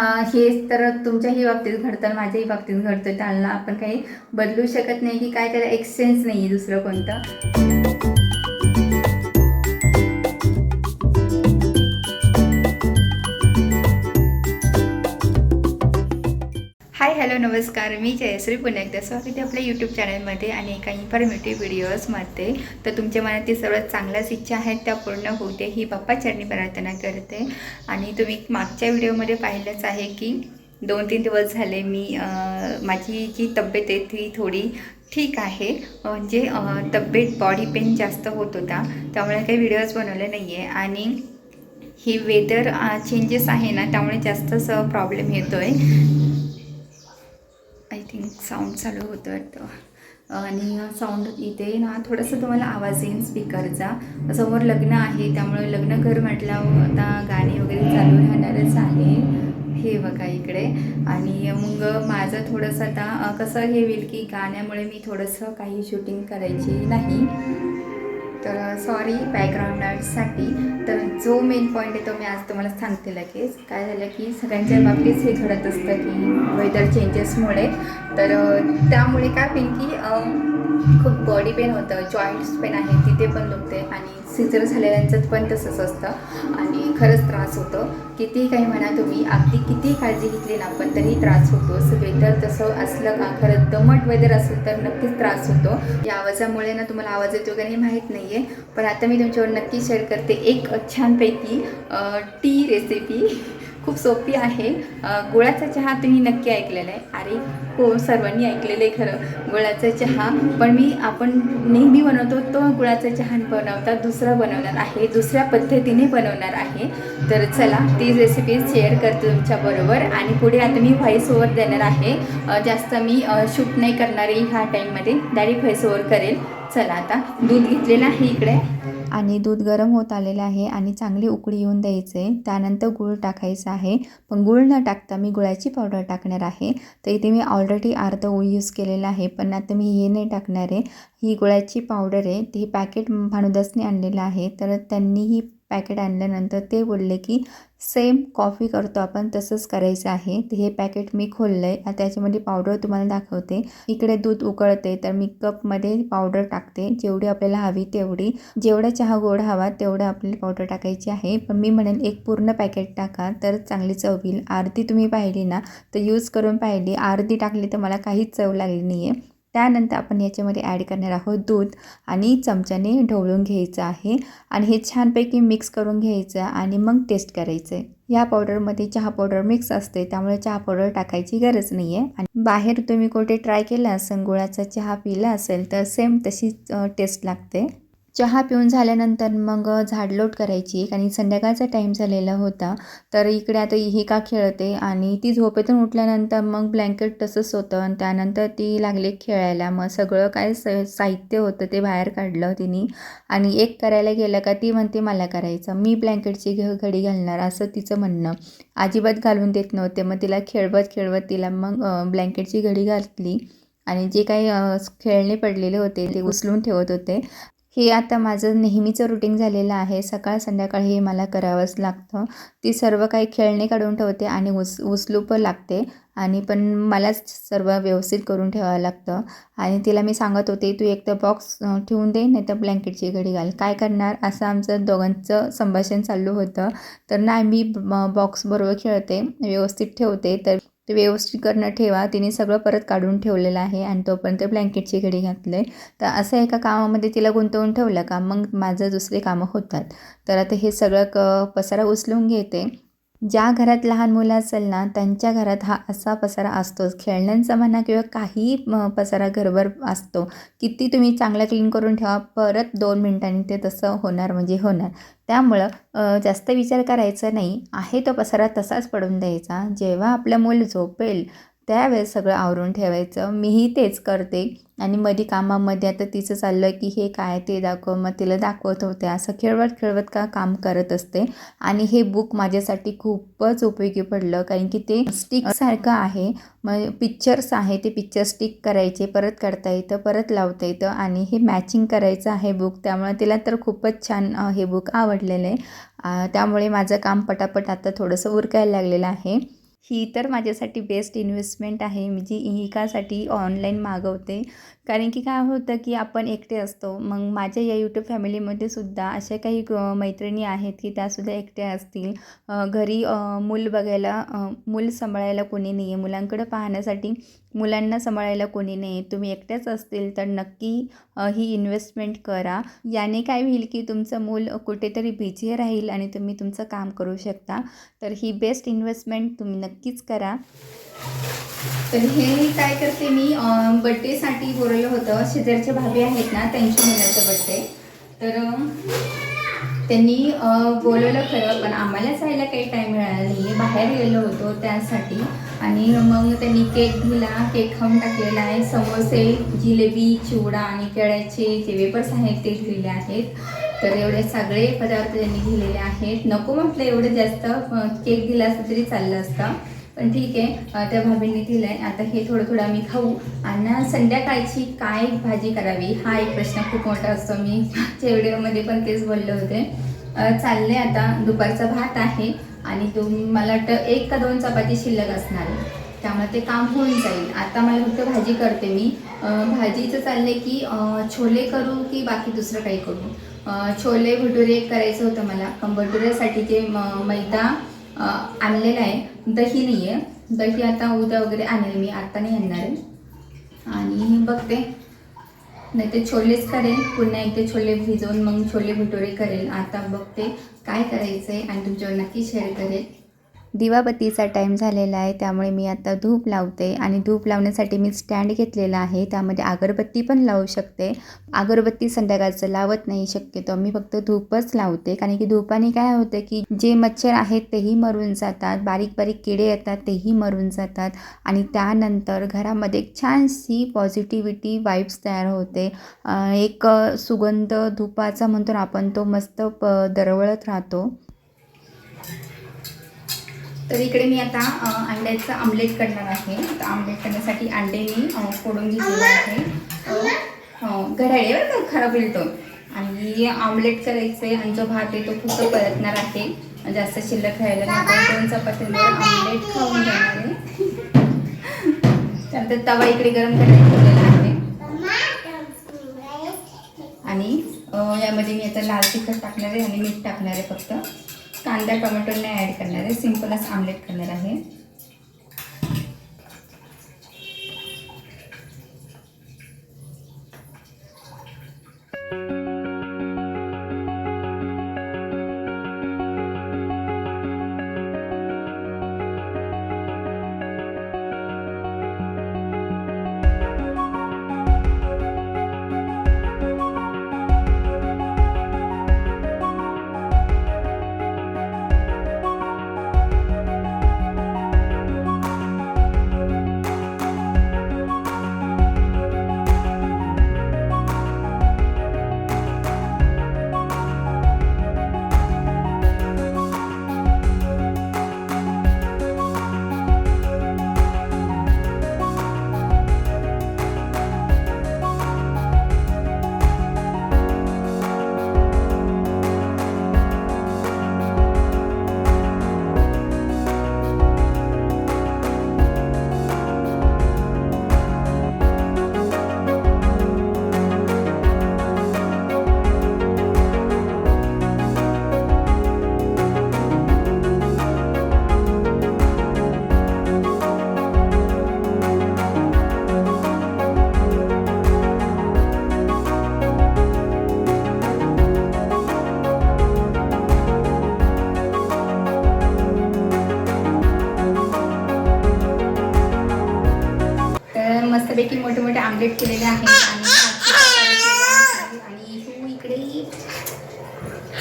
हेच तर तुमच्याही बाबतीत घडतं माझ्याही बाबतीत घडतं. त्यांना आपण काही बदलू शकत नाही की काय त्याला एक्सचेंज नाही आहे दुसरं कोणतं. नमस्कार मी जयश्री पुन्हा एकदा स्वागत आहे आपल्या यूट्यूब चॅनलमध्ये आणि एका इन्फॉर्मेटिव्ह व्हिडिओजमध्ये तर तुमच्या मनातील सर्वात चांगल्याच इच्छा आहेत त्या पूर्ण होते ही बाप्पा चरणी प्रार्थना करते. आणि तुम्ही मागच्या व्हिडिओमध्ये पाहिलंच आहे की दोन तीन दिवस झाले मी माझी जी तब्येत आहे ती थोडी ठीक आहे. म्हणजे तब्येत बॉडी पेन जास्त होत होता. त्यामुळे काही व्हिडिओज बनवले नाही आहे आणि ही वेदर चेंजेस आहे ना त्यामुळे जास्तच प्रॉब्लेम येतो आहे थिंक साऊंड चालू होतं वाटतं. आणि साऊंड इथे ना थोडंसं तुम्हाला आवाज येईल स्पीकरचा समोर लग्न आहे त्यामुळे लग्न घर म्हटल्यावर आता गाणी वगैरे चालू राहणारच आहे. हे बघा इकडे. आणि मग माझं थोडंसं आता कसं हे होईल की गाण्यामुळे मी थोडंसं काही शूटिंग करायची नाही. तर सॉरी बॅकग्राऊंड नॉईजसाठी तर जो मेन पॉईंट आहे तो मी आज तुम्हाला सांगते लगेच. काय झालं की सगळ्यांच्या बाबतीत हे घडत असतं की वेदर चेंजेसमुळे तर त्यामुळे काय होईल की खूप बॉडी पेन होतं जॉईंट्स पेन आहे तिथे पण दुखते आणि सिजर झालेल्यांचं पण तसंच असतं. आणि खरंच त्रास होतो. कितीही काही म्हणा तुम्ही अगदी कितीही काळजी घेतली ना पण तरी त्रास होतो. वेदर तसं असलं का खरं दमट वेदर असेल तर नक्कीच त्रास होतो. या आवाजामुळे ना तुम्हाला आवाज येतो का नाही माहीत नाही आहे पण आता मी तुमच्यावर नक्की शेअर करते एक छानपैकी टी रेसिपी खूप सोपी आहे. गुळाचा चहा तुम्ही नक्की ऐकलेला आहे. अरे हो सर्वांनी ऐकलेलं आहे खरं गुळाचा चहा. पण मी आपण नेहमी बनवतो तो गुळाचा चहा बनवता दुसरा बनवणार आहे दुसऱ्या पद्धतीने बनवणार आहे. तर चला ती रेसिपी शेअर करते तुमच्याबरोबर आणि पुढे आता मी व्हॉइस ओव्हर देणार आहे. जास्त मी शूट नाही करणार आहे ह्या टाईममध्ये डायरेक्ट व्हॉइस ओव्हर करेल. चला आता दूध घेतलेलं आहे इकडे. आणि दूध गरम होत आलेलं आहे आणि चांगली उकळी येऊन द्यायचे. त्यानंतर गूळ टाकायचं आहे. पण गूळ न टाकता मी गुळाची पावडर टाकणार आहे. तर इथे मी ऑलरेडी अर्ध गूळ यूज केलेला आहे. पण आता मी हे नाही टाकणार आहे. ही गुळाची पावडर आहे. ती पॅकेट भानुदासने आणलेलं आहे. तर त्यांनी ही पॅकेट आणल्यानंतर ते बोलले की सेम कॉफी करतो आपण तसंच करायचं आहे. हे पॅकेट मी खोललं आहे त्याच्यामध्ये पावडर तुम्हाला दाखवते. इकडे दूध उकळते तर मी कपमध्ये पावडर टाकते. जेवढी आपल्याला हवी तेवढी. जेवढा चहा गोड हवा तेवढं आपल्याला पावडर टाकायची आहे. पण मी म्हणेन एक पूर्ण पॅकेट टाका तर चांगली चव येईल. अर्धी तुम्ही पाहिली ना तर यूज करून पाहिली. अर्धी टाकली तर मला काहीच चव लागली नाही आहे त्यानंतर आपण याच्यामध्ये ॲड करणार आहोत दूध आणि चमच्याने ढवळून घ्यायचं आहे. आणि हे छानपैकी मिक्स करून घ्यायचं आणि मग टेस्ट करायचं आहे. या पावडरमध्ये चहा पावडर मिक्स असते त्यामुळे चहा पावडर टाकायची गरज नाही आहे आणि बाहेर तुम्ही कुठे ट्राय केला असेल गुळाचा चहा पिला असेल तर सेम तशीच टेस्ट लागते. चहा पिऊन झाल्यानंतर मग झाडलोट करायची एक आणि संध्याकाळचा टाईम झालेला होता. तर इकडे आता ही का खेळते आणि ती झोपेतून उठल्यानंतर मग ब्लँकेट तसंच होतं आणि त्यानंतर ती लागली खेळायला. मग सगळं काय स साहित्य होतं ते बाहेर काढलं तिने आणि एक करायला गेलं का ती म्हणते मला करायचं. मी ब्लँकेटची घ घडी घालणार असं तिचं म्हणणं. अजिबात घालून देत नव्हते. मग तिला खेळवत खेळवत तिला मग ब्लँकेटची घडी घातली आणि जे काही खेळणे पडलेले होते ते उचलून ठेवत होते. हे आता माझं नेहमीचं रुटीन झालेलं आहे. सकाळ संध्याकाळ हे मला करावंच लागतं. ती सर्व काही खेळणे काढून ठेवते आणि उस उचलू पण लागते. आणि पण मलाच सर्व व्यवस्थित करून ठेवावं लागतं. आणि तिला मी सांगत होते तू एक तर बॉक्स ठेवून दे नाही तर ब्लँकेटची घडी घाल. काय करणार? असं आमचं दोघांचं संभाषण चालू होतं. तर नाही मी बॉक्स बरोबर खेळते व्यवस्थित ठेवते. तर ते व्यवस्थित करणं ठेवा. तिने सगळं परत काढून ठेवलेलं आहे आणि तोपर्यंत ब्लँकेटची घडी घातलं आहे तर असं एका कामामध्ये तिला गुंतवून ठेवलं का? मग माझं दुसरे कामं होतात. तर आता हे सगळं क पसारा उचलून घेते. ज्या घरात लहान मुलं असेल ना त्यांच्या घरात हा असा पसारा असतोच खेळण्यांचा म्हणा किंवा काही पसारा घरभर असतो किती तुम्ही चांगला क्लीन करून ठेवा परत दोन मिनटांनी ते तसं होणार म्हणजे होणार. त्यामुळं जास्त विचार करायचा नाही. आहे तो पसारा तसाच पडून द्यायचा. जेव्हा आपलं मूल झोपेल त्यावेळेस सगळं आवरून ठेवायचं. मीही तेच करते. आणि मध्ये कामामध्ये आता तिचं चाललं की हे काय ते दाखव मग तिला दाखवत होते. असं खेळवत खेळवत का काम करत असते. आणि हे बुक माझ्यासाठी खूपच उपयोगी पडलं. कारण की ते स्टिकसारखं आहे. मग पिक्चर्स आहे ते पिक्चर स्टिक करायचे परत करता येतं परत लावता येतं. आणि हे मॅचिंग करायचं आहे बुक त्यामुळे तिला तर खूपच छान हे बुक आवडलेलं आहे. त्यामुळे माझं काम पटापट आता थोडंसं उरकायला लागलेलं आहे. ही तर माझ्यासाठी बेस्ट इन्व्हेस्टमेंट आहे. मी जी इकासाठी ऑनलाईन मागवते. कारण की काय होतं की आपण एकटे असतो. मग माझ्या या यूट्यूब फॅमिलीमध्ये सुद्धा अशा काही मैत्रिणी आहेत की त्यासुद्धा एकट्या असतील. घरी मूल बघायला मूल सांभाळायला कोणी नाही आहे मुलांकडं पाहण्यासाठी मुलांना सांभाळायला कोणी नाही तुम्ही एकट्याच असतील तर नक्की ही इन्व्हेस्टमेंट करा. याने काय होईल की तुमचं मूल कुठेतरी बिझी राहील आणि तुम्ही तुमचं काम करू शकता. तर ही बेस्ट इन्व्हेस्टमेंट तुम्ही नक्कीच करा. तर हे काय करते मी बड्डेसाठी बोलवलं होतं. शेजारच्या भाभी आहेत ना त्यांच्या मुलाचं बड्डे तर त्यांनी बोलवलं खरं पण आम्हाला जायला काही टाईम मिळाला नाही. बाहेर गेलो होतो त्यासाठी आणि मग त्यांनी केक दिला केक खाऊन टाकलेला आहे. समोसे जिलेबी चिवडा आणि केळ्याचे जे वेपर्स आहेत ते दिलेले आहेत. तर एवढे सगळे पदार्थ त्यांनी दिलेले आहेत. नको म्हटलं एवढं जास्त केक दिला असतं तरी चाललं असतं. पण ठीक आहे त्या भाभींनी दिलं आहे. आता हे थोडं थोडं आम्ही खाऊ. आणि संध्याकाळची काय भाजी करावी हा एक प्रश्न खूप मोठा असतो. मी मागच्या व्हिडिओमध्ये पण तेच बोलले होते. चालले आता. दुपारचा भात आहे आणि तो मला वाटतं एक का दोन चपाती शिल्लक असणार. आहे त्यामुळे ते काम होऊन जाईल. आता मला फक्त भाजी करते मी. भाजीचं भाजीचं आहे की छोले करू की बाकी दुसरं काही करू? छोले भटुरे करायचं होतं मला. भटुऱ्यासाठी ते म- मैदा आणलेलं आहे. दही नाही आहे दही आता उद्या वगैरे आणेल मी. आता नाही आणणार आहे. आणि बघते. नाही ते छोलेच करेल. पुन्हा एकदा छोले भिजवून मग छोले भटुरे करेल. आता बघते काय करायचं आहे आणि तुमच्यावर नक्की शेअर करेल. दिवाबत्तीचा टाईम झालेला आहे त्यामुळे मी आता धूप लावते आणि धूप लावण्यासाठी मी स्टँड घेतलेला आहे. त्यामध्ये अगरबत्ती पण लावू शकते. अगरबत्ती संध्याकाळचं लावत नाही शक्यतो. मी फक्त धूपच लावते. कारण की धूपाने काय होतं की जे मच्छर आहेत तेही मरून जातात. बारीक बारीक किडे येतात तेही मरून जातात. आणि त्यानंतर घरामध्ये एक छानशी पॉझिटिव्हिटी वाईब्स तयार होते. एक सुगंध धुपाचा म्हणतो ना आपण तो मस्त प दरवळत राहतो. तर इकडे मी आता अंड्याचं आमलेट करणार आहे. तर आमलेट करण्यासाठी अंडे मी फोडून घेतलेले आहे. घड्याळीवर पण खराब होईल तो. आणि आमलेट करायचं आहे आणि जो भात आहे तो फक्त परतणार आहे. जास्त शिल्लक खायला नाही दोन चपात्यांवर आमलेट खाऊन घेणार आहे. त्यानंतर तवा इकडे गरम करायला ठेवलेला आहे. आणि यामध्ये मी आता लाल तिखट टाकणार आहे आणि मीठ टाकणार आहे फक्त. कांदा टोमॅटो नाही ॲड करणार आहे. सिम्पलच आमलेट करणार आहे.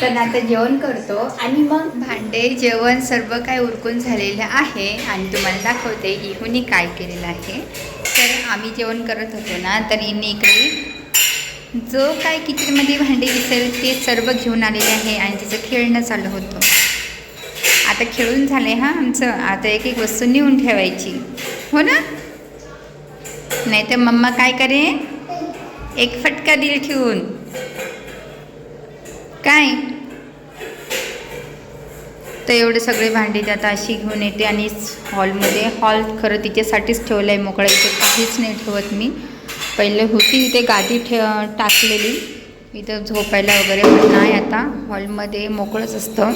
तर आता जेवण करतो आणि मग भांडे जेवण सर्व काय उरकून झालेलं आहे आणि तुम्हाला दाखवते इहुनी काय केलेलं आहे. तर आम्ही जेवण करत होतो ना तर इने इकडे जो काय किचनमध्ये भांडे दिसेल ते सर्व घेऊन आलेले आहे आणि तिचं खेळणं चालू होतं. आता खेळून झाले हां आमचं. आता एक एक वस्तू नेऊन ठेवायची. हो ना? नाही तर मम्मा काय करे एक फटका दिल ठेवून. काय? तर एवढे सगळे भांडे त्यात आता अशी घेऊन येते आणि हॉलमध्ये हॉल खरं तिच्यासाठीच ठेवलं आहे मोकळा इथे काहीच नाही ठेवत मी. पहिले होती इथे गादी ठे टाकलेली. इथं झोपायला वगैरे पण नाही आता. हॉलमध्ये मोकळंच असतं.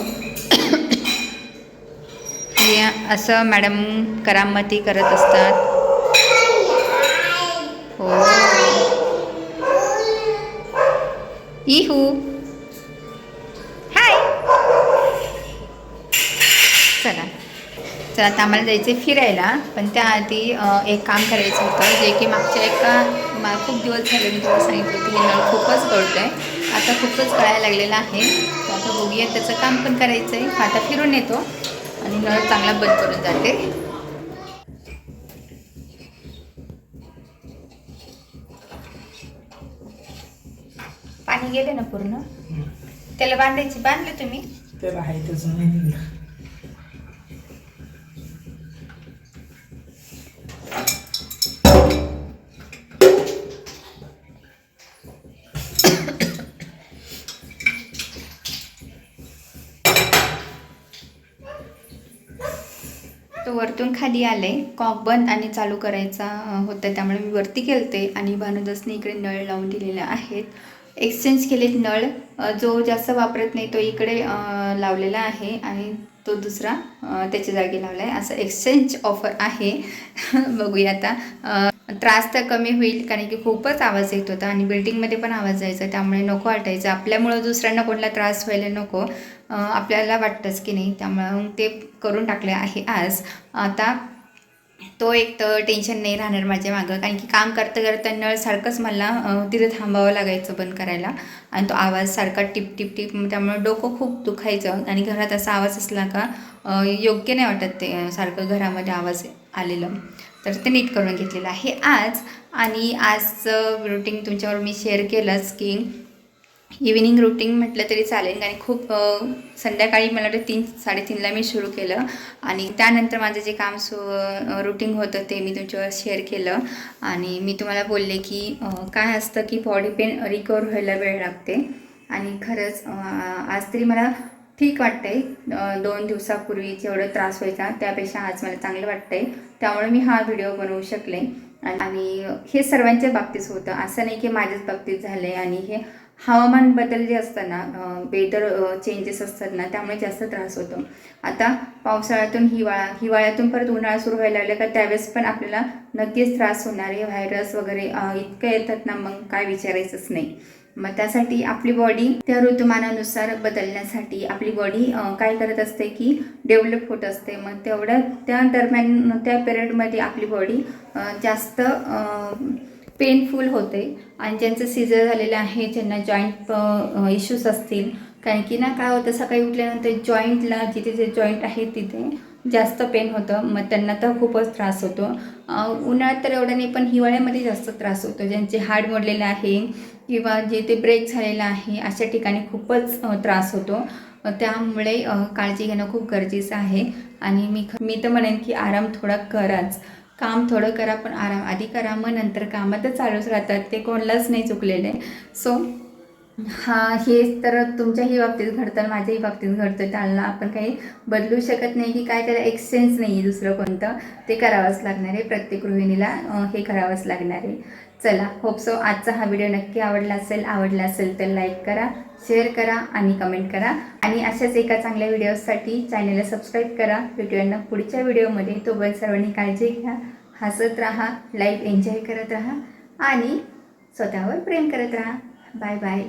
हे असं मॅडम करामती करत असतात. हो. इहू. चला आता आम्हाला जायचं आहे फिरायला पण त्याआधी एक काम करायचं होतं जे की मागच्या एका मा खूप दिवस झाले मी तुम्हाला सांगितलं होतं हे नळ खूपच गळतं आहे आता खूपच गळायला लागलेला आहे. तर आता बघूया त्याचं काम पण करायचं आहे आता फिरून येतो आणि नळ चांगला बंद करून जाते. पाणी गेले ना पूर्ण? त्याला बांधायचे बांधले तुम्ही? तर तो वरतून खाली आले कॉक बंद आणि चालू करायचा होता. त्यामुळे मी वरती केलते आणि भानुदासने इकडे नळ लावून दिलेले आहेत. एक्सचेंज केलेत नळ. जो जास्त वापरत नाही तो इकडे लावलेला आहे आणि तो दुसरा त्याच्या जागी लावला आहे असं एक्सचेंज ऑफर आहे. बघूया आता. त्रास तर कमी होईल कारण की खूपच आवाज येत होता आणि बिल्डिंगमध्ये पण आवाज जायचा त्यामुळे नको वाटायचं. आपल्यामुळं दुसऱ्यांना कोणाला त्रास व्हायला नको. आपल्याला वाटतंच की नाही त्यामुळं मग ते करून टाकले आहे आज. आता तो एक तर टेन्शन नाही राहणार माझ्या मागं कारण की काम करता करता नळ सारखंच मला तिथे थांबावं लागायचं बंद करायला. आणि तो आवाज सारखा टिप टिप टिप त्यामुळं डोकं खूप दुखायचं. आणि घरात असा आवाज असला का योग्य नाही वाटत ते सारखं घरामध्ये आवाज आलेलं. तर ते नीट करून घेतलेलं आहे आज. आणि आजचं रुटीन तुमच्यावर मी शेअर केलंच की इव्हिनिंग रुटीन म्हटलं तरी चालेल. आणि खूप संध्याकाळी मला वाटतं तीन साडेतीनला मी सुरू केलं. आणि त्यानंतर माझं जे काम सु रुटीन होतं ते मी तुमच्यावर शेअर केलं. आणि मी तुम्हाला बोलले की काय असतं की बॉडी पेन रिकवर व्हायला वेळ लागते. आणि खरंच आज तरी मला ठीक वाटतंय. दोन दिवसापूर्वी जेवढं त्रास व्हायचा त्यापेक्षा आज मला चांगलं वाटतंय. त्यामुळे मी हा व्हिडिओ बनवू शकले. आणि- हे सर्वांच्या बाबतीत होतं. असं नाही की माझ्याच बाबतीत झालं आहे आणि हे हवामान बदल जे असतं ना वेदर चेंजेस असतात ना त्यामुळे जास्त त्रास होतो. आता पावसाळ्यातून हिवाळा हिवाळ्यातून परत उन्हाळा सुरू व्हायला लागला का त्यावेळेस पण आपल्याला नक्कीच त्रास होणार आहे. व्हायरस वगैरे इतकं येतात ना मग काय विचारायचंच नाही. मग त्यासाठी आपली बॉडी त्या ऋतुमानानुसार बदलण्यासाठी आपली बॉडी काय करत असते की डेव्हलप होत असते. मग तेवढ्या त्या दरम्यान त्या पिरियडमध्ये आपली बॉडी जास्त पेनफुल होते. आणि ज्यांचं सिजर झालेलं आहे ज्यांना जॉईंट इश्यूज असतील. कारण की ना काय होतं सकाळी उठल्यानंतर जॉईंटला जिथे जे जॉईंट आहे तिथे जास्त पेन होतं. मग त्यांना तर खूपच त्रास होतो. उन्हाळ्यात तर एवढं नाही पण हिवाळ्यामध्ये जास्त त्रास होतो. ज्यांचे हाड मोडलेलं आहे किंवा जे ते ब्रेक झालेलं आहे अशा ठिकाणी खूपच त्रास होतो. त्यामुळे काळजी घेणं खूप गरजेचं आहे. आणि मी ख- मी तर म्हणेन की आराम थोडा कराच. काम थोडं करा पण आराम आधी करा मग नंतर कामं. तर चालूच राहतात. ते कोणालाच नाही चुकलेले. सो हा हे तर तुमच्याही बाबतीत घडतं माझ्याही बाबतीत घडतं. त्यांना आपण काही बदलू शकत नाही की काय त्याला एक्सचेंज नाही आहे दुसरं कोणतं. ते करावंच लागणार आहे. प्रत्येक गृहिणीला हे करावंच लागणार आहे. चला होप सो आजचा हा व्हिडिओ नक्की आवडला असेल. आवडला असेल तर लाईक करा शेअर करा आणि कमेंट करा. आणि अशाच एका चांगल्या व्हिडिओसाठी चॅनलला सबस्क्राईब करा. भेटूया पुढच्या व्हिडिओमध्ये तोपर्यंत सर्वांनी काळजी घ्या हसत राहा लाईफ एन्जॉय करत राहा आणि स्वतःवर प्रेम करत राहा. Bye bye